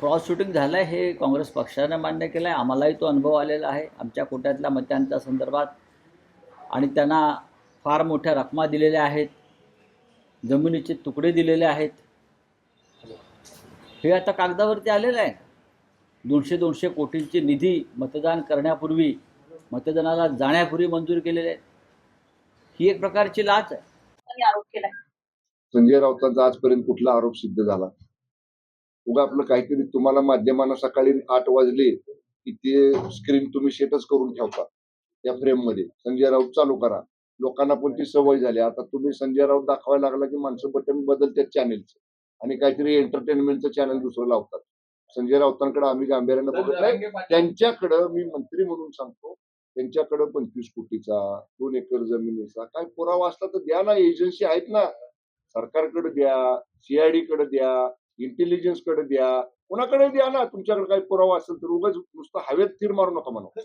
Cross shooting झालं आहे हे काँग्रेस पक्षानं मान्य केलं आहे आम्हालाही तो अनुभव आलेला आहे. आमच्या कोट्यातल्या मत्यांच्या संदर्भात आणि त्यांना फार मोठ्या रकमा दिलेल्या आहेत. जमिनीचे तुकडे दिलेले आहेत. हे आता कागदावरती आलेलं आहे. दोनशे दोनशे कोटींचे निधी मतदान करण्यापूर्वी मतदानाला जाण्यापूर्वी मंजूर केलेले आहेत. ही एक प्रकारची लाच आहे. त्यांनी आरोप केलाय. संजय राऊतांचा आजपर्यंत कुठला आरोप सिद्ध झाला? उगा आपलं काहीतरी तुम्हाला माध्यमांना सकाळी आठ वाजले की ते स्क्रीन तुम्ही सेटच करून ठेवता त्या फ्रेममध्ये. संजय राऊत चालू करा. लोकांना पण ती सवय झाली. आता तुम्ही संजय राऊत दाखवायला लागला की माणसं बटन बदलतात चॅनेलचं आणि काहीतरी एंटरटेनमेंटचं चॅनल दुसरं लावतात. संजय राऊतांकडे आम्ही गांभीर्यानं बघत नाही. त्यांच्याकडं मी मंत्री म्हणून सांगतो त्यांच्याकडं पंचवीस कोटीचा दोन एकर जमिनीचा काय पुरावा असला तर द्या ना. एजन्सी आहेत ना. सरकारकडे द्या सीआयडी कडे द्या. इंटेलिजन्सकडे द्या. कोणाकडे द्या ना? तुमच्याकडे काही पुरावा असेल तर उगाच नुसतं हवेत तीर मारू नका म्हणून.